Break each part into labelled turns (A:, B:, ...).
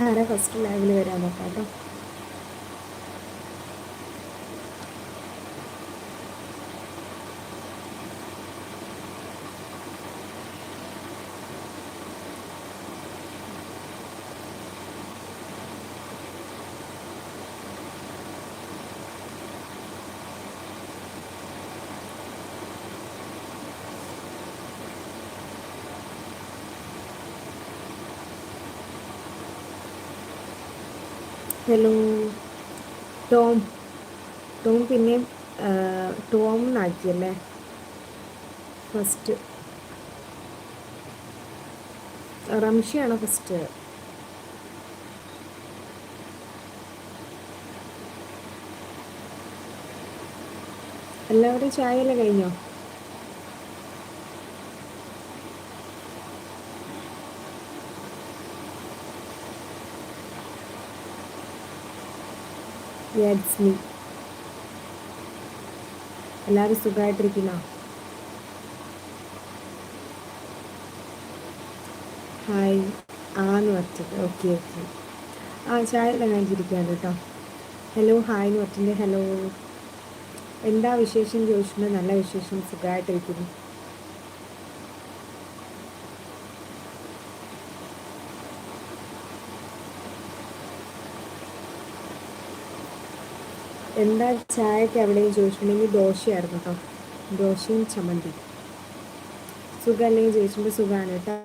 A: ആരാ ഫസ്റ്റ് ലൈവിൽ വരാൻ നോക്കാം കേട്ടോ ഹലോ ടോം ടോം പിന്നെയും ടോം എന്നാക്കിയല്ലേ ഫസ്റ്റ് റംഷിയാണ് ഫസ്റ്റ് എല്ലാവരും ചായയെല്ലാം കഴിഞ്ഞോ? യാറ്റ്സ് മീ എല്ലാവരും സുഖമായിട്ടിരിക്കുന്ന ഹായ്. ആന്ന് പറ്റത് ഓക്കെ ഓക്കെ. ആ ചായ എല്ലാം കഴിച്ചിരിക്കുകയാണ് കേട്ടോ. ഹലോ ഹായ് എന്ന് പറഞ്ഞിട്ടുണ്ട് ഹലോ. എന്താ വിശേഷം? ചോദിച്ചിട്ടുണ്ട് നല്ല വിശേഷം. സുഖമായിട്ടിരിക്കുന്നു എന്താ ചായക്ക് എവിടെയും ചോദിച്ചിട്ടുണ്ടെങ്കിൽ ദോശയായിരുന്നു കേട്ടോ. ദോശയും ചമ്മന്തി സുഖം അല്ലെങ്കിൽ ചോദിച്ചിട്ടുണ്ട് സുഖമാണ് കേട്ടോ.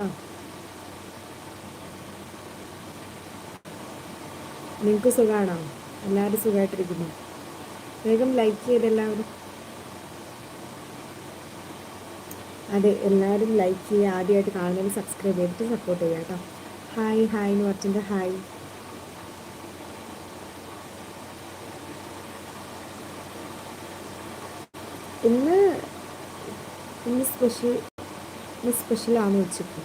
A: നിങ്ങൾക്ക് സുഖമാണോ? എല്ലാവരും സുഖമായിട്ടിരിക്കുന്നു. വേഗം ലൈക്ക് ചെയ്ത് എല്ലാവരും. അതെ എല്ലാവരും ലൈക്ക് ചെയ്യുക ആദ്യമായിട്ട് കാണുന്നതിന് സബ്സ്ക്രൈബ് ചെയ്തിട്ട് സപ്പോർട്ട് ചെയ്യുക കേട്ടോ. ഹായ് ഹായ് എന്ന് പറഞ്ഞിട്ടുണ്ട് ഹായ് ഇന്ന് ഇന്ന് സ്പെഷ്യൽ ഇന്ന് സ്പെഷ്യലാണ് ഉച്ചയ്ക്ക്.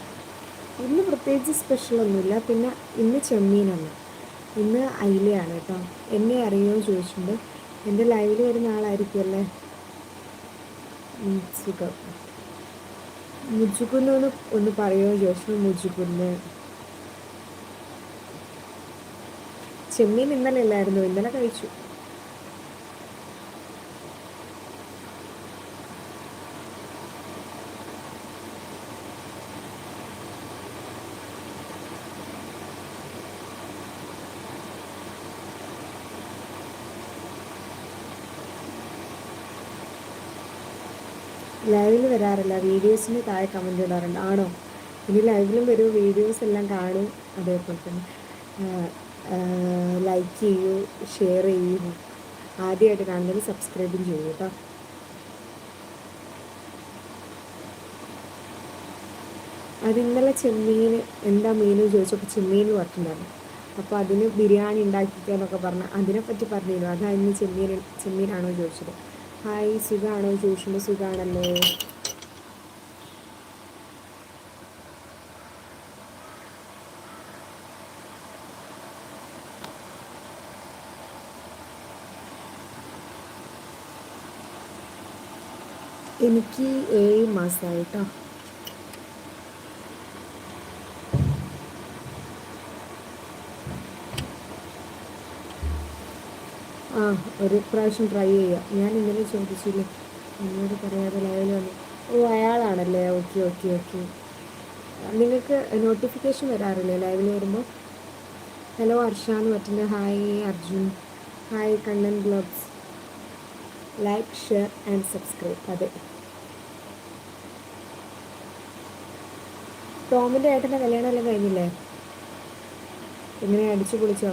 A: ഇന്ന് പ്രത്യേകിച്ച് സ്പെഷ്യലൊന്നുമില്ല പിന്നെ ഇന്ന് ചെമ്മീനാണ്. ഇന്ന് അയിലയാണ് കേട്ടോ. എന്നെ അറിയുമോ ചോദിച്ചിട്ടുണ്ട്. എന്റെ ലൈവിൽ വരുന്ന ആളായിരിക്കുമല്ലേ സുഖം. മുജുകുന്ന് ഒന്ന് ഒന്ന് പറയുമോ ചോദിച്ചു മുജുകുന്ന്. ചെമ്മീൻ ഇന്നലെ അല്ലായിരുന്നു ഇന്നലെ കഴിച്ചു. ലൈവിൽ വരാറില്ല. വീഡിയോസിന് താഴെ കമന്റ് ഇടാറുണ്ട്. ആണോ? ഇനി ലൈവിലും വരൂ. വീഡിയോസ് എല്ലാം കാണൂ. അതേപോലെ തന്നെ ലൈക്ക് ചെയ്യൂ ഷെയർ ചെയ്യൂ. ആദ്യമായിട്ട് കാണുന്നത് സബ്സ്ക്രൈബും ചെയ്യൂ കേട്ടോ. അത് ഇന്നലെ ചെമ്മീൻ എന്താ മീൻ ചോദിച്ചപ്പോൾ ചെമ്മീൻ പറഞ്ഞിട്ടുണ്ടായിരുന്നു അപ്പോൾ അതിന് ബിരിയാണി ഉണ്ടാക്കിക്കാന്നൊക്കെ പറഞ്ഞാൽ അതിനെപ്പറ്റി പറഞ്ഞിരുന്നു. അതാ ഇന്ന് ചെമ്മീൻ ചെമ്മീനാണോ ചോദിച്ചത്. ഹായ് സുഖാണോ? ചോദിച്ചുമ്പോൾ സുഖമാണല്ലോ എനിക്ക് ഏഴ് മാസമായിട്ടോ ആ ഒരു പ്രാവശ്യം ട്രൈ ചെയ്യാം. ഞാൻ ഇന്നലെ ചോദിച്ചില്ലേ എന്നോട് പറയാതെ ലൈവിൽ വന്നു ഓ അയാളാണല്ലേ? Okay okay okay. നിങ്ങൾക്ക് നോട്ടിഫിക്കേഷൻ വരാറില്ലേ ലൈവിൽ വരുമ്പോൾ ഹലോ അർഷാന്ന് പറ്റുന്ന ഹായ് അർജുൻ. ഹായ് കണ്ണൻ ഗ്ലബ്സ് ലൈക്ക് ഷെയർ ആൻഡ് സബ്സ്ക്രൈബ് അതെ. ടോമിന്റെ ഏട്ടന്റെ കല്യാണമെല്ലാം കഴിഞ്ഞില്ലേ? എങ്ങനെ അടിച്ചു പൊളിച്ചോ?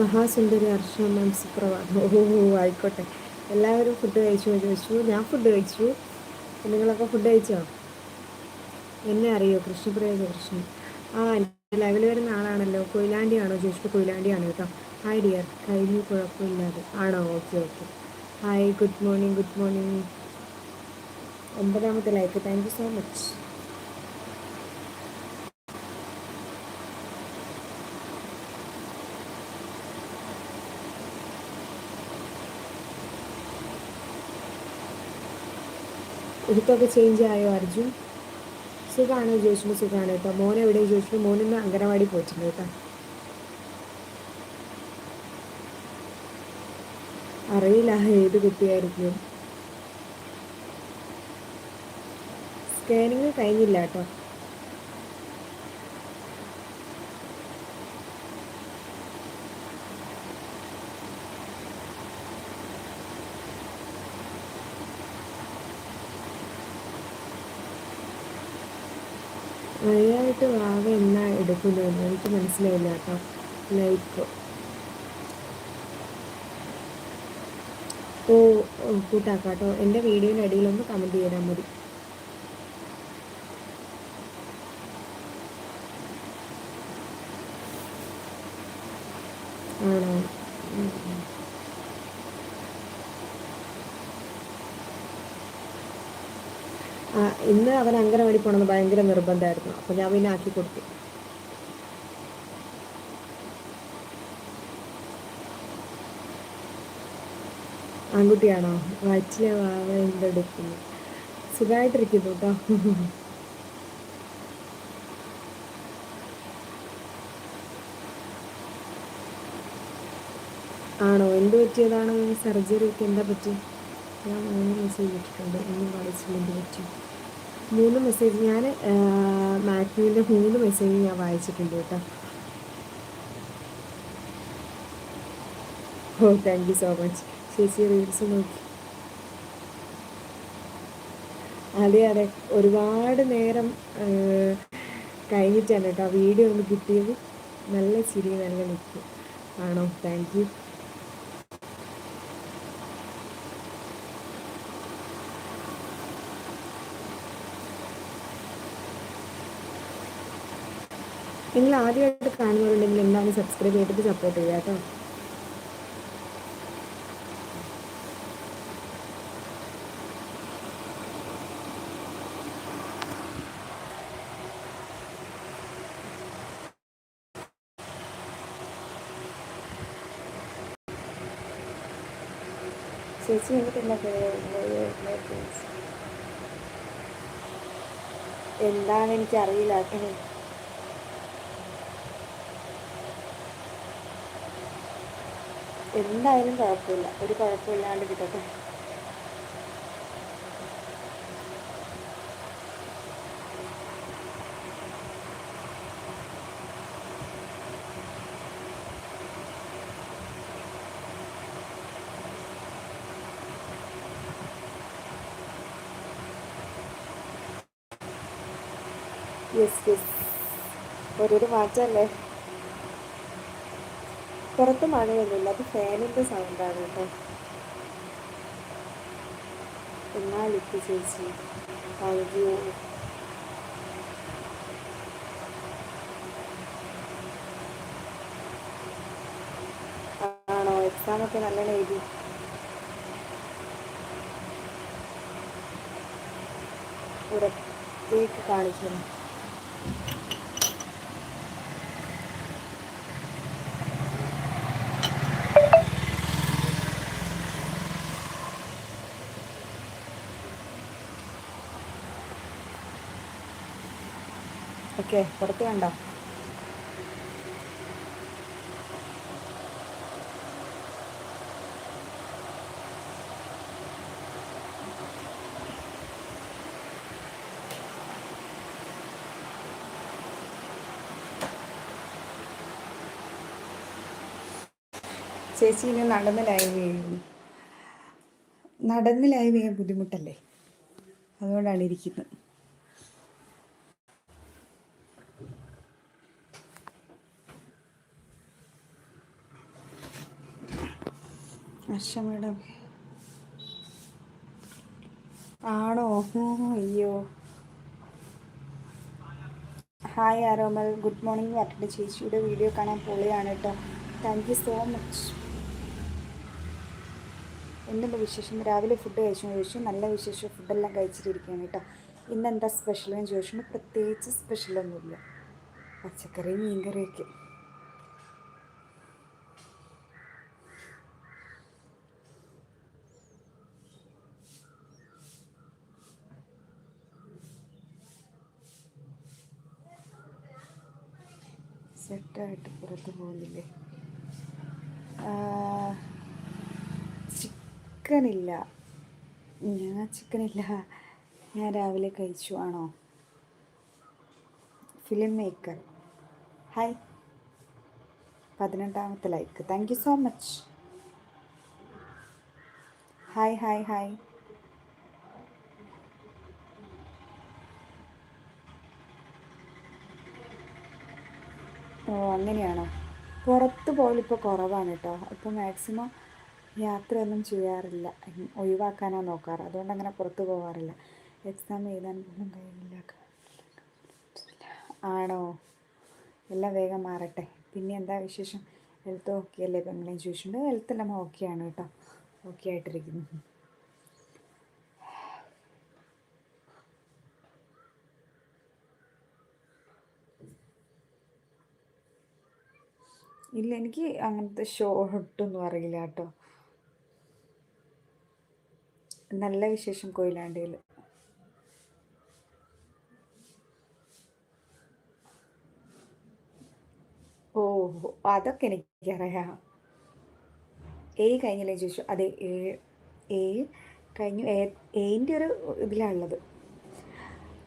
A: മഹാസുന്ദരി അർഷ സുപ്രഭാതം ഓ ആയിക്കോട്ടെ. എല്ലാവരും ഫുഡ് കഴിച്ചു ചോദിച്ചു ഞാൻ ഫുഡ് കഴിച്ചു. നിങ്ങളൊക്കെ ഫുഡ് കഴിച്ചോ? എന്നെ അറിയോ? കൃഷ്ണപ്രിയ കൃഷ്ണൻ? ആ ലൈവിൽ വരുന്ന ആളാണല്ലോ. കൊയിലാണ്ടി ആണോ ചോദിച്ചിട്ട് കൊയിലാണ്ടി ആണ് കേട്ടോ. ഹായ് ഡിയർ കഴിഞ്ഞു കുഴപ്പമില്ലാതെ. ആണോ? Okay okay hi good morning good morning ഒമ്പതാമത്തെ like thank you so much ഉടുത്തൊക്കെ change ആയോ അർജുൻ? സുഖമാണോ ചോദിച്ചിട്ട് സുഖമാണ് കേട്ടോ. മോൻ എവിടെ? ചോദിച്ചിട്ട് മോനിന്ന് അംഗനവാടി പോയിട്ടുണ്ട് കേട്ടോ. അറിയില്ല ഏത് കുട്ടിയായിരിക്കും? സ്കാനിങ് കഴിഞ്ഞില്ല കേട്ടോ. മഴയായിട്ട് വാവ എന്നാ എടുക്കുന്നതെന്ന് എനിക്ക് മനസ്സിലായില്ല കേട്ടോ. ലൈക്ക്. ഓ കൂട്ടാക്കാം കേട്ടോ എന്റെ വീഡിയോയുടെ അടിയിലൊന്ന് കമന്റ് ചെയ്താൽ മതി ആണോ ഇന്ന് അവൻ അങ്കനവാടി പോകണമെന്ന് ഭയങ്കര നിർബന്ധമായിരുന്നു. അപ്പോൾ ഞാൻ പിന്നെ ആക്കി കൊടുത്തു. ആൺകുട്ടിയാണോ? വയറ്റിലെ സുഖമായിട്ടിരിക്കുന്നു കേട്ടോ ആണോ? എന്ത് പറ്റിയതാണ്? സർജറി ഒക്കെ എന്താ പറ്റി? ഞാൻ മൂന്ന് മെസ്സേജ് ഇട്ടിട്ടുണ്ട് ഒന്നും കാണിച്ചില്ല എന്ത് പറ്റി? മൂന്ന് മെസ്സേജ് ഞാൻ മാത്യുവിന്റെ മൂന്ന് മെസ്സേജ് ഞാൻ വായിച്ചിട്ടുണ്ട് കേട്ടോ. ഓ താങ്ക് യു സോ മച്ച് ചേച്ചി റീൽസ് നോക്കി. അതെ അതെ. ഒരുപാട് നേരം കഴിഞ്ഞിട്ടാണ് കേട്ടോ വീഡിയോ ഒന്ന് കിട്ടിയത്. നല്ല ചിരി നല്ല നിൽക്കും ആണോ? താങ്ക് യു നിങ്ങൾ ആദ്യമായിട്ട് കാണുന്നവരുണ്ടെങ്കിൽ എന്താണ് സബ്സ്ക്രൈബ് ചെയ്തിട്ട് സപ്പോർട്ട് ചെയ്യുക കേട്ടോ? ചേച്ചി എന്താണ് എനിക്കറിയില്ല. എന്തായാലും കുഴപ്പമില്ല. ഒരു കുഴപ്പമില്ലാണ്ട് കിട്ടട്ടെ യെസ് യെസ് ഓരോരു മാറ്റമല്ലേ? പുറത്ത് മഴയൊന്നുമില്ല. അത് ഫാനിന്റെ സൗണ്ടാണ് കേട്ടോ. എന്നാൽ ഇപ്പം ചേച്ചി അയ്യോ. ആണോ? എക്സാമൊക്കെ നല്ല എഴുതി. പുറത്തേക്ക് കാണിച്ചു ഓക്കെ പുറത്ത് കണ്ടോ? ചേച്ചി ഇനി നടന്ന് ലൈവ് ചെയ്യുന്നു നടന്ന് ലൈവ് ചെയ്യാൻ ബുദ്ധിമുട്ടല്ലേ? അതുകൊണ്ടാണ് ഇരിക്കുന്നത്. മേഡം. ആണോ? അയ്യോ. Hi Aromal. Good morning attend ചേച്ചിയുടെ വീഡിയോ കാണാൻ പൊളിയാണ് കേട്ടോ. താങ്ക് യു സോ മച്ച് എന്തുണ്ട് വിശേഷം? രാവിലെ ഫുഡ് കഴിച്ചു ചോദിച്ചു. നല്ല വിശേഷം. ഫുഡെല്ലാം കഴിച്ചിട്ടിരിക്കുകയാണ് കേട്ടോ. ഇന്നെന്താ സ്പെഷ്യൽ എന്ന് ചോദിച്ചു. പ്രത്യേകിച്ച് സ്പെഷ്യലൊന്നുമില്ല പച്ചക്കറി മീൻകറിയൊക്കെ.
B: സെറ്റായിട്ട് പുറത്ത് പോകുന്നില്ലേ ചിക്കനില്ല. ഞാൻ ചിക്കനില്ല. ഞാൻ രാവിലെ കഴിച്ചു ആണോ? Film maker. ഹായ്. പതിനെട്ടാമത്തെ like. Thank you so much. Hi hi hi. അങ്ങനെയാണോ? പുറത്ത് പോലിപ്പോൾ കുറവാണ് കേട്ടോ ഇപ്പോൾ മാക്സിമം യാത്രയൊന്നും ചെയ്യാറില്ല. ഒഴിവാക്കാനാണ് നോക്കാറ്. അതുകൊണ്ട് അങ്ങനെ പുറത്ത് പോകാറില്ല എക്സാം എഴുതാൻ പോലും കഴിയില്ല. ആണോ? എല്ലാം വേഗം മാറട്ടെ. പിന്നെ എന്താ വിശേഷം? ഹെൽത്ത് ഓക്കെ അല്ലേ? പെങ്ങളെയും ചോദിച്ചിട്ടുണ്ട് ഹെൽത്ത് എല്ലാം ഓക്കെയാണ് കേട്ടോ ഓക്കെ ആയിട്ടിരിക്കുന്നു. ഇല്ല എനിക്ക് അങ്ങനത്തെ ഷോട്ടൊന്നും അറിയില്ല കേട്ടോ. നല്ല വിശേഷം കൊയിലാണ്ടിയിൽ. ഓ അതൊക്കെ എനിക്കറിയാം. ഏ കഴിഞ്ഞില്ലേ ചോദിച്ചു അതെ ഏ ഏ കഴിഞ്ഞു ഏന്റെ ഒരു ഇതിലാണുള്ളത്.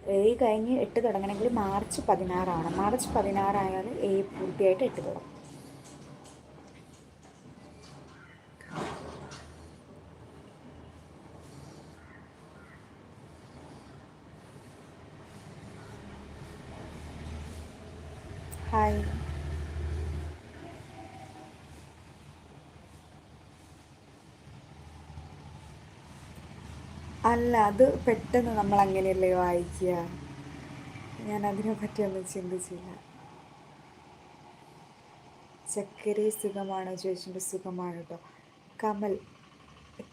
B: ഏ കഴിഞ്ഞ് എട്ട് തുടങ്ങണമെങ്കിൽ മാർച്ച് പതിനാറാണ്. മാർച്ച് പതിനാറായാൽ ഏ പൂർത്തിയായിട്ട് എട്ട് തുടങ്ങും. ഹായ് അല്ല അത് പെട്ടെന്ന് നമ്മൾ അങ്ങനെയല്ലേ വായിക്കുക? ഞാൻ അതിനെ പറ്റിയൊന്നും ചിന്തിച്ചില്ല. ചക്കരി സുഖമാണോ? ചോദിച്ചിട്ട് സുഖമാണ് കേട്ടോ കമൽ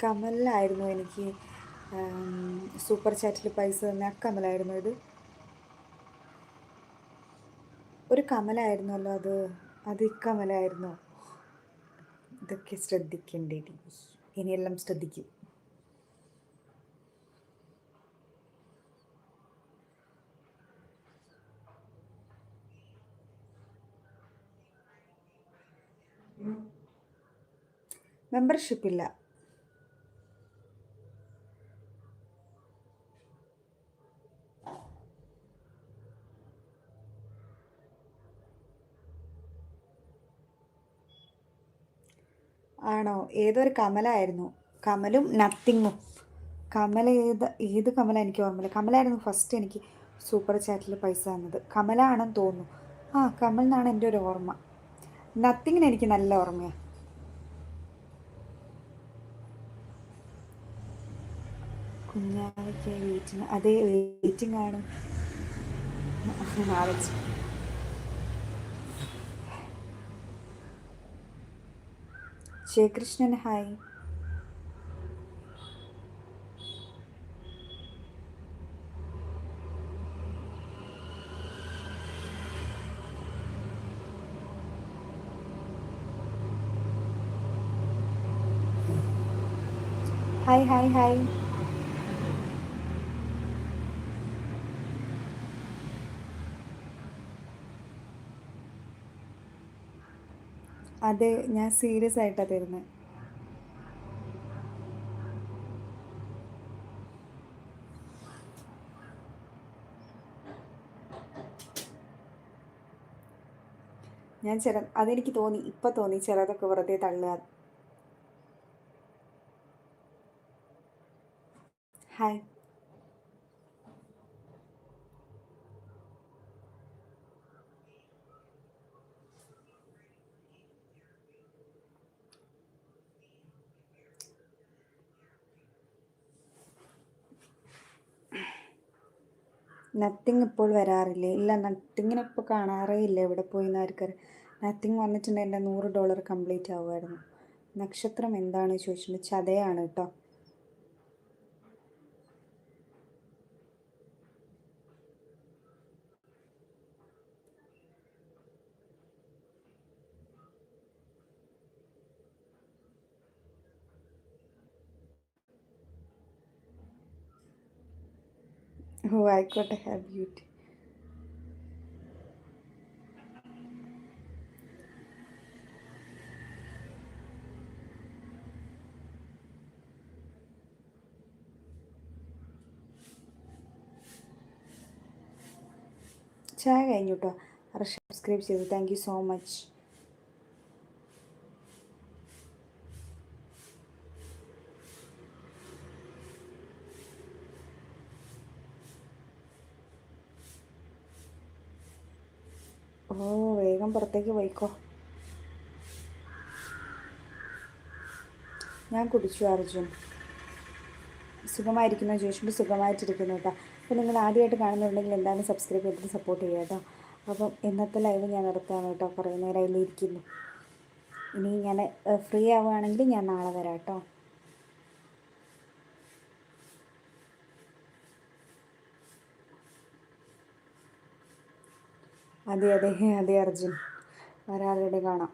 B: കമലിലായിരുന്നു എനിക്ക് സൂപ്പർ ചാറ്റിൽ പൈസ തന്നെ കമലായിരുന്നു ഇത്. ഒരു കമലായിരുന്നല്ലോ അത്. അത് ഇക്കമലായിരുന്നു ഇതൊക്കെ ശ്രദ്ധിക്കേണ്ടി ഇനിയെല്ലാം ശ്രദ്ധിക്കും. മെമ്പർഷിപ്പ് ഇല്ല. ആണോ? ഏതൊരു കമലായിരുന്നു? കമലും നത്തിങ്ങും കമല ഏത് ഏത് കമല എനിക്ക് ഓർമ്മയില്ല. കമലായിരുന്നു ഫസ്റ്റ് എനിക്ക് സൂപ്പർ ചാറ്റിൽ പൈസ തന്നത്. കമലാണെന്ന് തോന്നുന്നു. ആ കമൽ എന്നാണ് എന്റെ ഒരു ഓർമ്മ. നത്തിങ്ങിന് എനിക്ക് നല്ല ഓർമ്മയാണ് കുഞ്ഞാവയ്ക്ക് വെയിറ്റിംഗ് അതേ വെയിറ്റിംഗ് ആണ്. ആലോചിച്ചു Jayakrishnan hi hi hi hi അതെ ഞാൻ സീരിയസ് ആയിട്ടാ തരുന്നത് ഞാൻ ചില അതെനിക്ക് തോന്നി ഇപ്പം തോന്നി ചിലതൊക്കെ വെറുതെ തള്ളുക. ഹായ് നത്തിങ് ഇപ്പോൾ വരാറില്ലേ? ഇല്ല നത്തിങ്ങിനെ ഇപ്പോൾ കാണാറേ ഇല്ല. എവിടെ പോയി എന്നാർക്കർ നത്തിങ് വന്നിട്ടുണ്ടെങ്കിൽ എന്റെ നൂറ് ഡോളർ കംപ്ലീറ്റ് ആവുമായിരുന്നു. നക്ഷത്രം എന്താണ് ചോദിച്ചിട്ടുണ്ട് ചതയാണ് കേട്ടോ ഓ ആയിക്കോട്ടെ. ഹാവ് ബ്യൂട്ടി ചായ കഴിഞ്ഞു കേട്ടോ അവർ സബ്സ്ക്രൈബ് ചെയ്തു. താങ്ക് യു സോ മച്ച് ഓ വേഗം പുറത്തേക്ക് പോയിക്കോ. ഞാൻ കുടിച്ചു അർജുൻ. സുഖമായിരിക്കുന്നു ചോദിച്ചുമ്പോൾ സുഖമായിട്ടിരിക്കുന്നു കേട്ടോ. അപ്പോൾ നിങ്ങൾ ആദ്യമായിട്ട് കാണുന്നുണ്ടെങ്കിൽ എന്താണ് സബ്സ്ക്രൈബ് ചെയ്തിട്ട് സപ്പോർട്ട് ചെയ്യുക കേട്ടോ. അപ്പം ഇന്നത്തെ ലൈവ് ഞാൻ നടത്തുകയാണ് കേട്ടോ. കുറേ നേരം അതിലിരിക്കുന്നു ഇനി ഞാൻ ഫ്രീ ആവുകയാണെങ്കിൽ ഞാൻ നാളെ വരാം കേട്ടോ. അതെ അതെ അതെ അർജുൻ. ഒരാളുടെ കാണാം.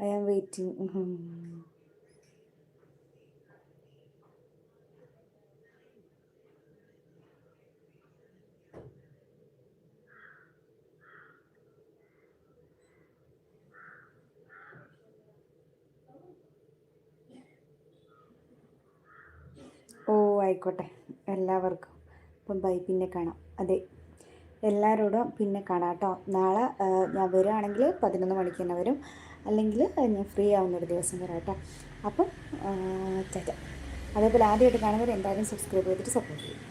B: ഐ ആം വെയിറ്റിംഗ് ഓ ആയിക്കോട്ടെ. എല്ലാവർക്കും അപ്പം ബൈ പിന്നെ കാണാം. അതെ എല്ലാവരോടും പിന്നെ കാണാം കേട്ടോ. നാളെ ഞാൻ വരുവാണെങ്കിൽ പതിനൊന്ന് മണിക്ക് തന്നെ വരും. അല്ലെങ്കിൽ ഞാൻ ഫ്രീ ആവുന്ന ഒരു ദിവസം വരാം കേട്ടോ. അപ്പം ചേച്ചാ അതേപോലെ ആദ്യമായിട്ട് കാണുന്നവർ എന്തായാലും സബ്സ്ക്രൈബ് ചെയ്തിട്ട് സപ്പോർട്ട് ചെയ്യും.